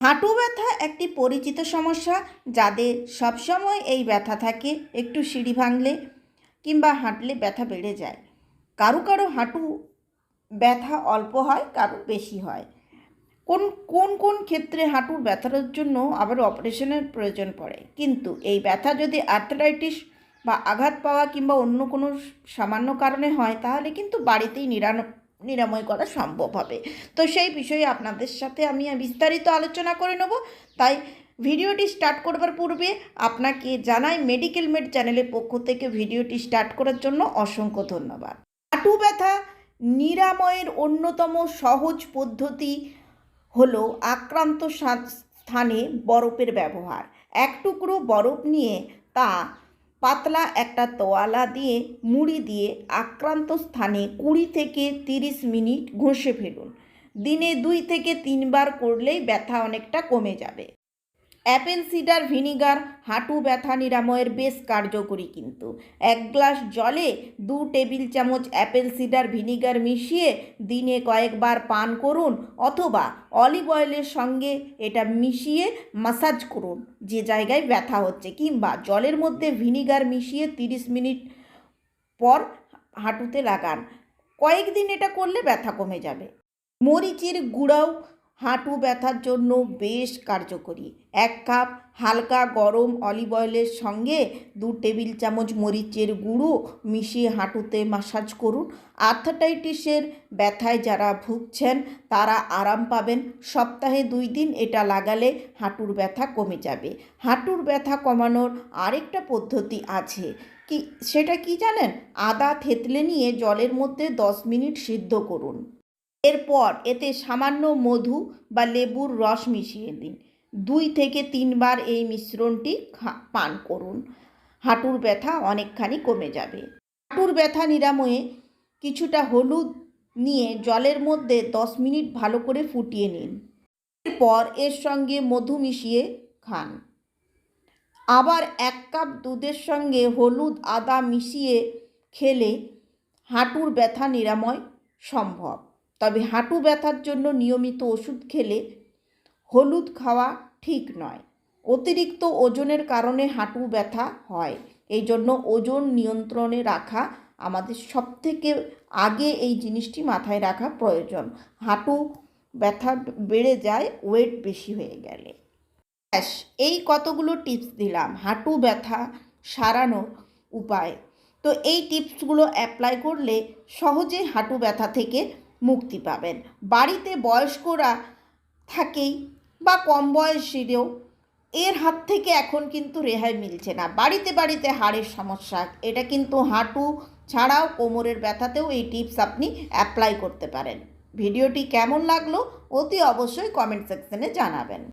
হাঁটু ব্যথা একটি পরিচিত সমস্যা যাদের সবসময় এই ব্যথা থাকে, একটু সিঁড়ি ভাঙলে কিংবা হাঁটলে ব্যথা বেড়ে যায়। কারও কারও হাঁটু ব্যথা অল্প হয়, কারও বেশি হয়। কোন কোন কোন ক্ষেত্রে হাঁটুর ব্যথার জন্য আবার অপারেশনের প্রয়োজন পড়ে? কিন্তু এই ব্যথা যদি আর্থারাইটিস বা আঘাত পাওয়া কিংবা অন্য কোনো সামান্য কারণে হয়, তাহলে কিন্তু বাড়িতেই নিরান নিরাময় করা সম্ভব হবে। তো সেই বিষয়ে আপনাদের সাথে আমি বিস্তারিত আলোচনা করে নেব। তাই ভিডিওটি স্টার্ট করবার পূর্বে আপনাকে জানাই মেডিকেল মেড চ্যানেলের পক্ষ থেকে ভিডিওটি স্টার্ট করার জন্য অসংখ্য ধন্যবাদ। হাঁটু ব্যথা নিরাময়ের অন্যতম সহজ পদ্ধতি হলো আক্রান্ত স্থানে বরফের ব্যবহার। এক টুকরো বরফ নিয়ে তা পাতলা একটা তোয়ালা দিয়ে মুড়ি দিয়ে আক্রান্ত স্থানে কুড়ি থেকে তিরিশ মিনিট ঘষে ফেলুন। দিনে দুই থেকে তিনবার করলেই ব্যথা অনেকটা কমে যাবে। অ্যাপেল সিডার ভিনিগার, হাঁটু ব্যথা নিরাময়ের বেশ কার্যকরী কিন্তু। এক গ্লাস জলে দু টেবিল চামচ অ্যাপেল সিডার ভিনিগার মিশিয়ে দিনে কয়েকবার পান করুন অথবা অলিভ অয়েলের সঙ্গে এটা মিশিয়ে মাসাজ করুন। যে জায়গায় ব্যথা হচ্ছে কিংবা জলের মধ্যে ভিনিগার মিশিয়ে তিরিশ মিনিট পর হাঁটুতে লাগান। কয়েকদিন এটা করলে ব্যথা কমে যাবে। মরিচের গুঁড়াও হাঁটু ব্যথার জন্য বেশ কার্যকরী। এক কাপ হালকা গরম অলিভ অয়েলের সঙ্গে দু টেবিল চামচ মরিচের গুঁড়ো মিশিয়ে হাঁটুতে মাসাজ করুন। আর্থাটাইটিসের ব্যথায় যারা ভুগছেন, তারা আরাম পাবেন। সপ্তাহে দুই দিন এটা লাগালে হাঁটুর ব্যথা কমে যাবে। হাঁটুর ব্যথা কমানোর আরেকটা পদ্ধতি আছে। কি, সেটা কি জানেন? আদা থেতলে নিয়ে জলের মধ্যে দশ মিনিট সিদ্ধ করুন। এরপর এতে সামান্য মধু বা লেবুর রস মিশিয়ে দিন। দুই থেকে তিনবার এই মিশ্রণটি পান করুন। হাঁটুর ব্যথা অনেকখানি কমে যাবে। হাঁটুর ব্যথা নিরাময়ে কিছুটা হলুদ নিয়ে জলের মধ্যে দশ মিনিট ভালো করে ফুটিয়ে নিন। এরপর এর সঙ্গে মধু মিশিয়ে খান। আবার এক কাপ দুধের সঙ্গে হলুদ, আদা মিশিয়ে খেলে হাঁটুর ব্যথা নিরাময় সম্ভব। তবে হাঁটু ব্যথার জন্য নিয়মিত ওষুধ খেলে হলুদ খাওয়া ঠিক নয়। অতিরিক্ত ওজনের কারণে হাঁটু ব্যথা হয়। এই জন্য ওজন নিয়ন্ত্রণে রাখা আমাদের সবথেকে আগে এই জিনিসটি মাথায় রাখা প্রয়োজন। হাঁটু ব্যথা বেড়ে যায়, ওয়েট বেশি হয়ে গেলে। ব্যাস, এই কতগুলো টিপস দিলাম। হাঁটু ব্যথা সারানোর উপায়। তো এই টিপসগুলো অ্যাপ্লাই করলে সহজে হাঁটু ব্যথা থেকে মুক্তি পাবেন। বাড়িতে বয়স্করা থাকেই বা কম বয়সীরাও এর হাত থেকে এখন কিন্তু রেহাই মিলছে না। বাড়িতে বাড়িতে হাড়ের সমস্যা, এটা কিন্তু হাঁটু ছাড়াও কোমরের ব্যথাতেও এই টিপস আপনি অ্যাপ্লাই করতে পারেন। ভিডিওটি কেমন লাগল অতি অবশ্যই কমেন্ট সেকশনে জানাবেন।